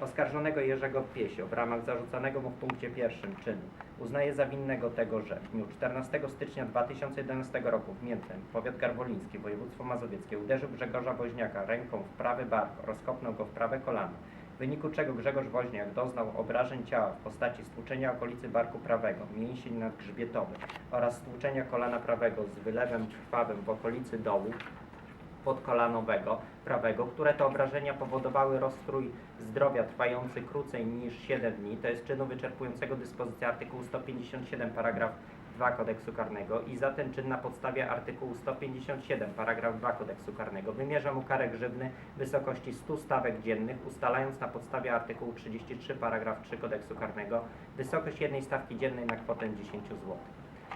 Oskarżonego Jerzego Piesio w ramach zarzucanego mu w punkcie pierwszym czynu. Uznaje za winnego tego, że w dniu 14 stycznia 2011 roku w Miętnem, powiat garwoliński, województwo mazowieckie, uderzył Grzegorza Woźniaka ręką w prawy bark, rozkopnął go w prawe kolano, w wyniku czego Grzegorz Woźniak doznał obrażeń ciała w postaci stłuczenia okolicy barku prawego, mięsień nadgrzbietowy oraz stłuczenia kolana prawego z wylewem krwawym w okolicy dołu podkolanowego prawego, które to obrażenia powodowały rozstrój zdrowia trwający krócej niż 7 dni, to jest czynu wyczerpującego dyspozycję artykułu 157 paragraf 2 kodeksu karnego i za ten czyn na podstawie artykułu 157 paragraf 2 kodeksu karnego wymierza mu karę grzywny w wysokości 100 stawek dziennych, ustalając na podstawie artykułu 33 paragraf 3 kodeksu karnego wysokość jednej stawki dziennej na kwotę 10 zł.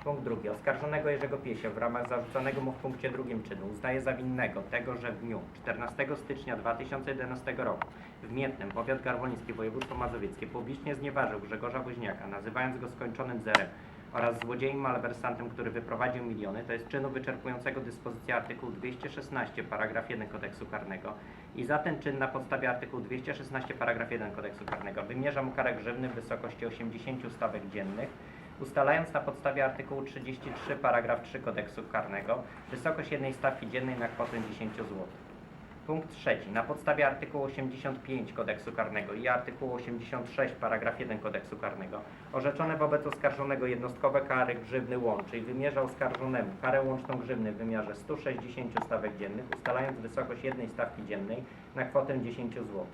Punkt drugi. Oskarżonego Jerzego Piesia w ramach zarzucanego mu w punkcie drugim czynu uznaje za winnego tego, że w dniu 14 stycznia 2011 roku w Miętnem, powiat garwoliński, województwo mazowieckie publicznie znieważył Grzegorza Woźniaka, nazywając go skończonym zerem oraz złodziejem malwersantem, który wyprowadził miliony, to jest czynu wyczerpującego dyspozycję artykułu 216 paragraf 1 kodeksu karnego i za ten czyn na podstawie artykułu 216 paragraf 1 kodeksu karnego wymierza mu karę grzywny w wysokości 80 stawek dziennych ustalając na podstawie artykułu 33 paragraf 3 kodeksu karnego wysokość jednej stawki dziennej na kwotę 10 zł. Punkt trzeci. Na podstawie artykułu 85 kodeksu karnego i artykułu 86 paragraf 1 kodeksu karnego orzeczone wobec oskarżonego jednostkowe kary grzywny łączy i wymierza oskarżonemu karę łączną grzywny w wymiarze 160 stawek dziennych ustalając wysokość jednej stawki dziennej na kwotę 10 zł.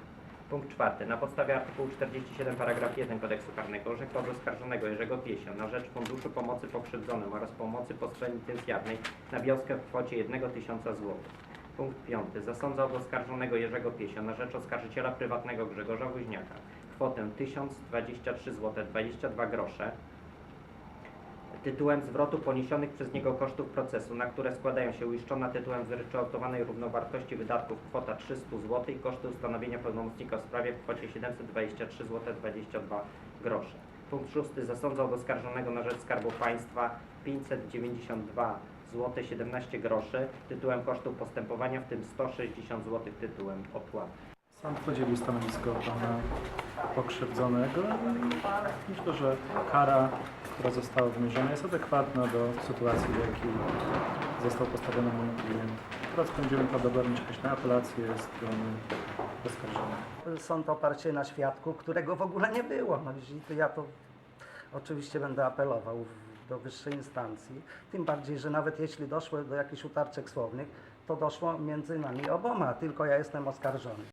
Punkt czwarty. Na podstawie artykułu 47 paragraf 1 kodeksu karnego orzekł od oskarżonego Jerzego Piesia na rzecz Funduszu Pomocy Pokrzywdzonym oraz pomocy postpenitencjarnej na wioskę w kwocie 1 tysiąca złotych. Punkt piąty. Zasądza od oskarżonego Jerzego Piesia na rzecz oskarżyciela prywatnego Grzegorza Woźniaka kwotę 1023 zł 22 grosze tytułem zwrotu poniesionych przez niego kosztów procesu, na które składają się uiszczona tytułem zryczałtowanej równowartości wydatków kwota 300 zł i koszty ustanowienia pełnomocnika w sprawie w kwocie 723 zł 22 grosze. Punkt szósty. Zasądza od oskarżonego na rzecz Skarbu Państwa 592 zł 17 groszy tytułem kosztów postępowania, w tym 160 zł tytułem opłaty. Sąd podzielił stanowisko pana pokrzywdzonego. Myślę, że kara, która została wymierzona jest adekwatna do sytuacji, w jakiej został postawiony mój klient. Teraz będziemy prawdopodobnie czekać na apelację strony oskarżonej. Sąd oparł się na świadku, którego w ogóle nie było. No, to ja to oczywiście będę apelował do wyższej instancji. Tym bardziej, że nawet jeśli doszło do jakichś utarczek słownych, to doszło między nami oboma, tylko ja jestem oskarżony.